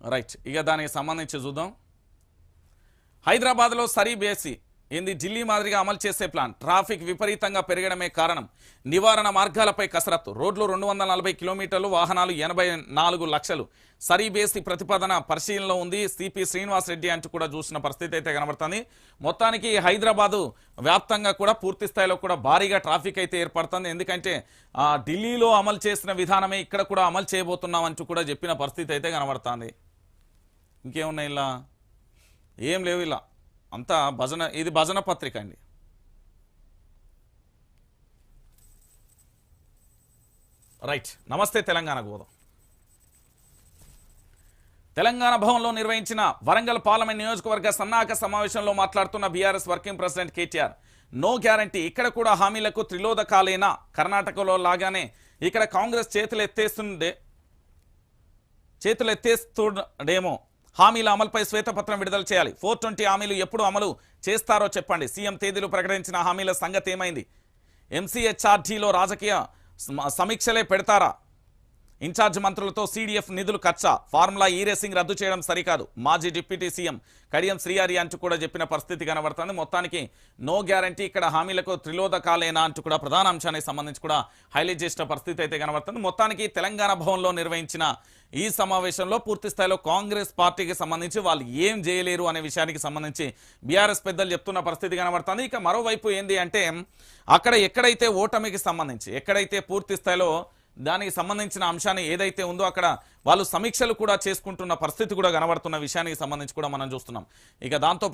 Right. ఇక దానికి సంబంధించి చూద్దాం. హైదరాబాద్లో సరీ బేసి ఏంది? ఢిల్లీ మాదిరిగా అమలు చేసే ప్లాన్. ట్రాఫిక్ విపరీతంగా పెరగడమే కారణం. నివారణ మార్గాలపై కసరత్తు. రోడ్లు రెండు వందల నలభై కిలోమీటర్లు వాహనాలు ఎనభై నాలుగు లక్షలు. సరీ బేసి ప్రతిపాదన పరిశీలనలో ఉంది. సిపి శ్రీనివాస్ రెడ్డి అంటూ కూడా చూసిన పరిస్థితి అయితే కనబడుతుంది. మొత్తానికి హైదరాబాదు వ్యాప్తంగా కూడా పూర్తి స్థాయిలో కూడా భారీగా ట్రాఫిక్ అయితే ఏర్పడుతుంది. ఎందుకంటే ఆ, ఢిల్లీలో అమలు చేసిన విధానమే ఇక్కడ కూడా అమలు చేయబోతున్నాం అంటూ కూడా చెప్పిన పరిస్థితి అయితే కనబడుతుంది. ఇంకేమున్నాయి ఇలా? ఏం లేవు ఇలా. అంతా భజన ఇది భజన పత్రిక అండి. రైట్. నమస్తే తెలంగాణ గోదాం. తెలంగాణ భవన్లో నిర్వహించిన వరంగల్ పార్లమెంట్ నియోజకవర్గ సన్నాహక సమావేశంలో మాట్లాడుతున్న BRS working president KTR no guarantee ఇక్కడ కూడా హామీలకు త్రిలోదకాలేనా కర్ణాటకలో లాగానే ఇక్కడ కాంగ్రెస్ చేతులు ఎత్తేస్తుండే చేతులు ఎత్తేస్తుండేమో హామీల అమలుపై శ్వేతపత్రం విడుదల చేయాలి. ఫోర్ ట్వంటీ హామీలు ఎప్పుడు అమలు చేస్తారో చెప్పండి. సీఎం తేదీలు ప్రకటించిన హామీల సంగతి ఏమైంది? ఎంసీహెచ్ఆర్టీలో రాజకీయ సమీక్షలే పెడతారా? ఇన్ఛార్జ్ మంత్రులతో సీడీఎఫ్ నిధులు ఖర్చా? ఫార్ములా ఈ రేసింగ్ రద్దు చేయడం సరికాదు. మాజీ డిప్యూటీ సీఎం కడియం శ్రీహారి అంటూ కూడా చెప్పిన పరిస్థితి కనబడుతుంది. మొత్తానికి నో గ్యారంటీ ఇక్కడ హామీలకు త్రిలోదకాలేనా అంటూ కూడా ప్రధాన అంశానికి సంబంధించి కూడా హైలైట్ చేసిన పరిస్థితి అయితే కనబడుతుంది. మొత్తానికి తెలంగాణ భవన్లో నిర్వహించిన ఈ సమావేశంలో పూర్తి స్థాయిలో కాంగ్రెస్ పార్టీకి సంబంధించి వాళ్ళు ఏం చేయలేరు అనే విషయానికి సంబంధించి బీఆర్ఎస్ పెద్దలు చెప్తున్న పరిస్థితి కనబడుతుంది. ఇక మరోవైపు ఏంది అంటే అక్కడ ఎక్కడైతే ఓటమికి సంబంధించి ఎక్కడైతే పూర్తి స్థాయిలో దానికి సంబంధించిన అంశాన్ని ఏదైతే ఉందో అక్కడ వాళ్ళు సమీక్షలు కూడా చేసుకుంటున్న పరిస్థితి కూడా కనబడుతున్న విషయానికి సంబంధించి కూడా మనం చూస్తున్నాం. ఇక దాంతో